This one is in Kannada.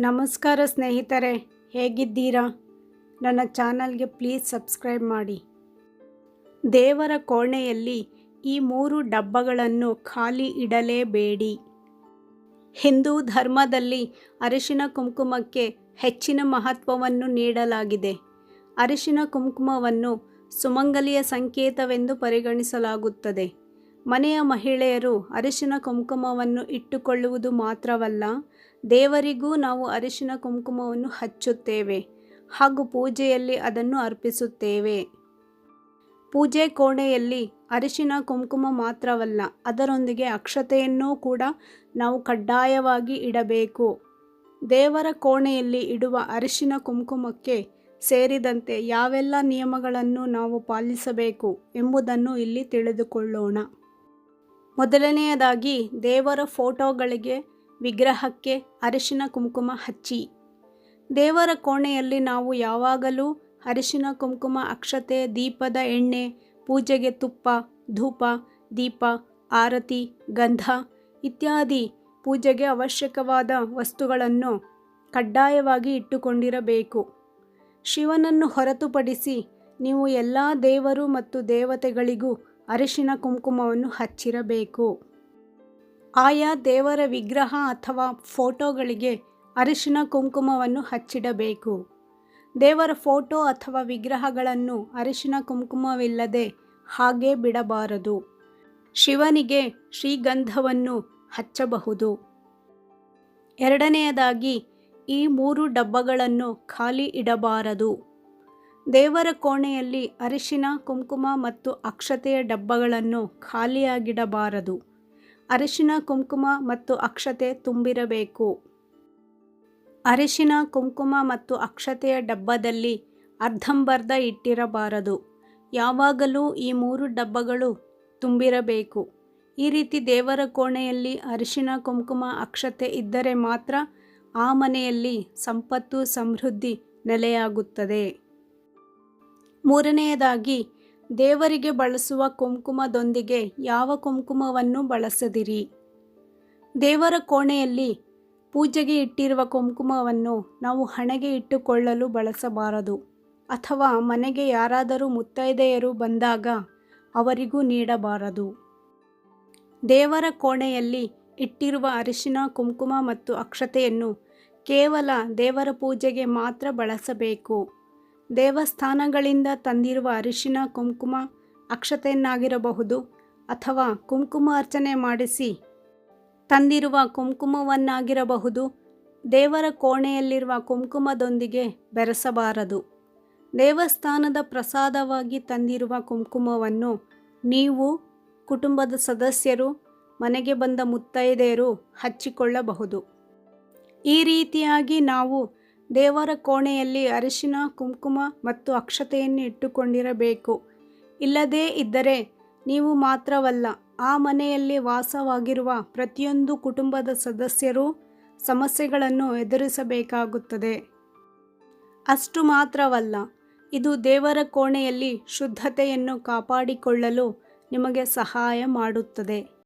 ನಮಸ್ಕಾರ ಸ್ನೇಹಿತರೆ, ಹೇಗಿದ್ದೀರಾ? ನನ್ನ ಚಾನಲ್ಗೆ ಪ್ಲೀಸ್ ಸಬ್ಸ್ಕ್ರೈಬ್ ಮಾಡಿ. ದೇವರ ಕೋಣೆಯಲ್ಲಿ ಈ ಮೂರು ಡಬ್ಬಗಳನ್ನು ಖಾಲಿ ಇಡಲೇಬೇಡಿ. ಹಿಂದೂ ಧರ್ಮದಲ್ಲಿ ಅರಿಶಿನ ಕುಂಕುಮಕ್ಕೆ ಹೆಚ್ಚಿನ ಮಹತ್ವವನ್ನು ನೀಡಲಾಗಿದೆ. ಅರಿಶಿನ ಕುಂಕುಮವನ್ನು ಸುಮಂಗಲಿಯ ಸಂಕೇತವೆಂದು ಪರಿಗಣಿಸಲಾಗುತ್ತದೆ. ಮನೆಯ ಮಹಿಳೆಯರು ಅರಿಶಿನ ಕುಂಕುಮವನ್ನು ಇಟ್ಟುಕೊಳ್ಳುವುದು ಮಾತ್ರವಲ್ಲ ದೇವರಿಗೂ ನಾವು ಅರಿಶಿನ ಕುಂಕುಮವನ್ನು ಹಚ್ಚುತ್ತೇವೆ ಹಾಗೂ ಪೂಜೆಯಲ್ಲಿ ಅದನ್ನು ಅರ್ಪಿಸುತ್ತೇವೆ. ಪೂಜೆ ಕೋಣೆಯಲ್ಲಿ ಅರಿಶಿನ ಕುಂಕುಮ ಮಾತ್ರವಲ್ಲ, ಅದರೊಂದಿಗೆ ಅಕ್ಷತೆಯನ್ನೂ ಕೂಡ ನಾವು ಕಡ್ಡಾಯವಾಗಿ ಇಡಬೇಕು. ದೇವರ ಕೋಣೆಯಲ್ಲಿ ಇಡುವ ಅರಿಶಿನ ಕುಂಕುಮಕ್ಕೆ ಸೇರಿದಂತೆ ಯಾವೆಲ್ಲ ನಿಯಮಗಳನ್ನು ನಾವು ಪಾಲಿಸಬೇಕು ಎಂಬುದನ್ನು ಇಲ್ಲಿ ತಿಳಿದುಕೊಳ್ಳೋಣ. ಮೊದಲನೆಯದಾಗಿ ದೇವರ ಫೋಟೋಗಳಿಗೆ ವಿಗ್ರಹಕ್ಕೆ ಅರಿಶಿನ ಕುಂಕುಮ ಹಚ್ಚಿ. ದೇವರ ಕೋಣೆಯಲ್ಲಿ ನಾವು ಯಾವಾಗಲೂ ಅರಿಶಿನ ಕುಂಕುಮ, ಅಕ್ಷತೆ, ದೀಪದ ಎಣ್ಣೆ, ಪೂಜೆಗೆ ತುಪ್ಪ, ಧೂಪ, ದೀಪ, ಆರತಿ, ಗಂಧ ಇತ್ಯಾದಿ ಪೂಜೆಗೆ ಅವಶ್ಯಕವಾದ ವಸ್ತುಗಳನ್ನು ಕಡ್ಡಾಯವಾಗಿ ಇಟ್ಟುಕೊಂಡಿರಬೇಕು. ಶಿವನನ್ನು ಹೊರತುಪಡಿಸಿ ನೀವು ಎಲ್ಲ ದೇವರು ಮತ್ತು ದೇವತೆಗಳಿಗೂ ಅರಿಶಿನ ಕುಂಕುಮವನ್ನು ಹಚ್ಚಿರಬೇಕು. ಆಯಾ ದೇವರ ವಿಗ್ರಹ ಅಥವಾ ಫೋಟೋಗಳಿಗೆ ಅರಿಶಿನ ಕುಂಕುಮವನ್ನು ಹಚ್ಚಿಡಬೇಕು. ದೇವರ ಫೋಟೋ ಅಥವಾ ವಿಗ್ರಹಗಳನ್ನು ಅರಿಶಿನ ಕುಂಕುಮವಿಲ್ಲದೆ ಹಾಗೆ ಬಿಡಬಾರದು. ಶಿವನಿಗೆ ಶ್ರೀಗಂಧವನ್ನು ಹಚ್ಚಬಹುದು. ಎರಡನೆಯದಾಗಿ, ಈ ಮೂರು ಡಬ್ಬಗಳನ್ನು ಖಾಲಿ ಇಡಬಾರದು. ದೇವರ ಕೋಣೆಯಲ್ಲಿ ಅರಿಶಿನ, ಕುಂಕುಮ ಮತ್ತು ಅಕ್ಷತೆಯ ಡಬ್ಬಗಳನ್ನು ಖಾಲಿಯಾಗಿಡಬಾರದು. ಅರಿಶಿನ, ಕುಂಕುಮ ಮತ್ತು ಅಕ್ಷತೆ ತುಂಬಿರಬೇಕು. ಅರಿಶಿನ, ಕುಂಕುಮ ಮತ್ತು ಅಕ್ಷತೆಯ ಡಬ್ಬದಲ್ಲಿ ಅರ್ಧಂಬರ್ಧ ಇಟ್ಟಿರಬಾರದು. ಯಾವಾಗಲೂ ಈ ಮೂರು ಡಬ್ಬಗಳು ತುಂಬಿರಬೇಕು. ಈ ರೀತಿ ದೇವರ ಕೋಣೆಯಲ್ಲಿ ಅರಿಶಿನ, ಕುಂಕುಮ, ಅಕ್ಷತೆ ಇದ್ದರೆ ಮಾತ್ರ ಆ ಮನೆಯಲ್ಲಿ ಸಂಪತ್ತು, ಸಮೃದ್ಧಿ ನೆಲೆಯಾಗುತ್ತದೆ. ಮೂರನೆಯದಾಗಿ ದೇವರಿಗೆ ಬಳಸುವ ಕುಂಕುಮದೊಂದಿಗೆ ಯಾವ ಕುಂಕುಮವನ್ನು ಬಳಸದಿರಿ? ದೇವರ ಕೋಣೆಯಲ್ಲಿ ಪೂಜೆಗೆ ಇಟ್ಟಿರುವ ಕುಂಕುಮವನ್ನು ನಾವು ಹಣೆಗೆ ಇಟ್ಟುಕೊಳ್ಳಲು ಬಳಸಬಾರದು. ಅಥವಾ ಮನೆಗೆ ಯಾರಾದರೂ ಮುತ್ತೈದೆಯರು ಬಂದಾಗ ಅವರಿಗೂ ನೀಡಬಾರದು. ದೇವರ ಕೋಣೆಯಲ್ಲಿ ಇಟ್ಟಿರುವ ಅರಿಶಿನ, ಕುಂಕುಮ ಮತ್ತು ಅಕ್ಷತೆಯನ್ನು ಕೇವಲ ದೇವರ ಪೂಜೆಗೆ ಮಾತ್ರ ಬಳಸಬೇಕು. ದೇವಸ್ಥಾನಗಳಿಂದ ತಂದಿರುವ ಅರಿಶಿನ, ಕುಂಕುಮ ಅಕ್ಷತೆಯನ್ನಾಗಿರಬಹುದು ಅಥವಾ ಕುಂಕುಮ ಅರ್ಚನೆ ಮಾಡಿಸಿ ತಂದಿರುವ ಕುಂಕುಮವನ್ನಾಗಿರಬಹುದು. ದೇವರ ಕೋಣೆಯಲ್ಲಿರುವ ಕುಂಕುಮದೊಂದಿಗೆ ಬೆರೆಸಬಾರದು. ದೇವಸ್ಥಾನದ ಪ್ರಸಾದವಾಗಿ ತಂದಿರುವ ಕುಂಕುಮವನ್ನು ನೀವು, ಕುಟುಂಬದ ಸದಸ್ಯರು, ಮನೆಗೆ ಬಂದ ಮುತ್ತೈದೆಯರು ಹಚ್ಚಿಕೊಳ್ಳಬಹುದು. ಈ ರೀತಿಯಾಗಿ ನಾವು ದೇವರ ಕೋಣೆಯಲ್ಲಿ ಅರಿಶಿನ, ಕುಂಕುಮ ಮತ್ತು ಅಕ್ಷತೆಯನ್ನು ಇಟ್ಟುಕೊಂಡಿರಬೇಕು. ಇಲ್ಲದೇ ಇದ್ದರೆ ನೀವು ಮಾತ್ರವಲ್ಲ, ಆ ಮನೆಯಲ್ಲಿ ವಾಸವಾಗಿರುವ ಪ್ರತಿಯೊಂದು ಕುಟುಂಬದ ಸದಸ್ಯರು ಸಮಸ್ಯೆಗಳನ್ನು ಎದುರಿಸಬೇಕಾಗುತ್ತದೆ. ಅಷ್ಟು ಮಾತ್ರವಲ್ಲ, ಇದು ದೇವರ ಕೋಣೆಯಲ್ಲಿ ಶುದ್ಧತೆಯನ್ನು ಕಾಪಾಡಿಕೊಳ್ಳಲು ನಿಮಗೆ ಸಹಾಯ ಮಾಡುತ್ತದೆ.